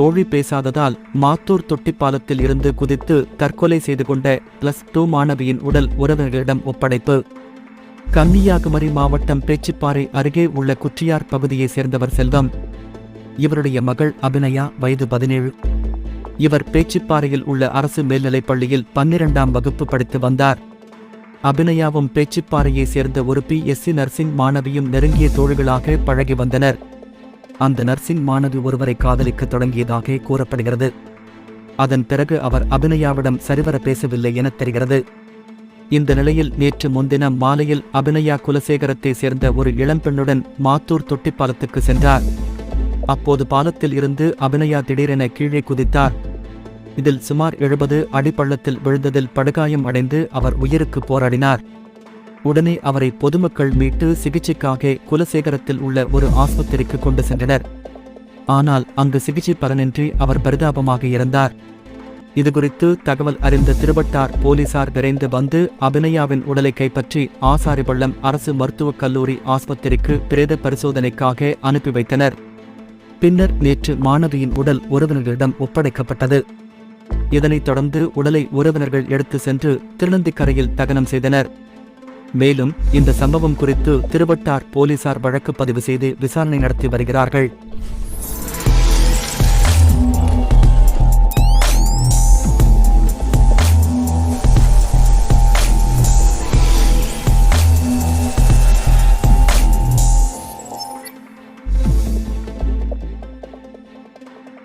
தோழி பேசாததால் மாத்தூர் தொட்டிப்பாலத்தில் இருந்து குதித்து தற்கொலை செய்து கொண்ட பிளஸ் டூ மாணவியின் உடல் உறவினர்களிடம் ஒப்படைப்பு. கன்னியாகுமரி மாவட்டம் பேச்சிப்பாறை அருகே உள்ள குற்றியார் பகுதியைச் சேர்ந்தவர் செல்வம். இவருடைய மகள் அபிநயா வயது பதினேழு. இவர் பேச்சிப்பாறையில் உள்ள அரசு மேல்நிலைப் பள்ளியில் பன்னிரண்டாம் வகுப்பு படித்து வந்தார். அபிநயாவும் பேச்சிப்பாறையைச் சேர்ந்த ஒரு பி. எஸ்சி நர்சிங் மாணவியும் நெருங்கிய தோழிகளாக பழகி வந்தனர். அந்த நர்சிங் மாணவி ஒருவரை காதலிக்க தொடங்கியதாக கூறப்படுகிறது. அதன் பிறகு அவர் அபிநயாவிடம் சரிவர பேசவில்லை என தெரிகிறது. இந்த நிலையில் நேற்று முன்தினம் மாலையில் அபிநயா குலசேகரத்தை சேர்ந்த ஒரு இளம்பெண்ணுடன் மாத்தூர் தொட்டிப்பாலத்துக்கு சென்றார். அப்போது பாலத்தில் இருந்து அபிநயா திடீரென கீழே குதித்தார். இதில் சுமார் எழுபது அடிப்பள்ளத்தில் விழுந்ததில் படுகாயம் அடைந்து அவர் உயிருக்கு போராடினார். உடனே அவரை பொதுமக்கள் மீட்டு சிகிச்சைக்காக குலசேகரத்தில் உள்ள ஒரு ஆஸ்பத்திரிக்கு கொண்டு சென்றனர். ஆனால் அங்கு சிகிச்சை பலனின்றி அவர் பரிதாபமாக இறந்தார். இதுகுறித்து தகவல் அறிந்த திருவட்டார் போலீசார் விரைந்து வந்து அபிநயாவின் உடலை கைப்பற்றி ஆசாரிபள்ளம் அரசு மருத்துவக் கல்லூரி ஆஸ்பத்திரிக்கு பிரேத பரிசோதனைக்காக அனுப்பி வைத்தனர். பின்னர் நேற்று மாணவியின் உடல் உறவினர்களிடம் ஒப்படைக்கப்பட்டது. இதனைத் தொடர்ந்து உடலை உறவினர்கள் எடுத்து சென்று திருநந்திக்கரையில் தகனம் செய்தனர். மேலும் இந்த சம்பவம் குறித்து திருவட்டார் போலீசார் வழக்கு பதிவு செய்து விசாரணை நடத்தி வருகிறார்கள்.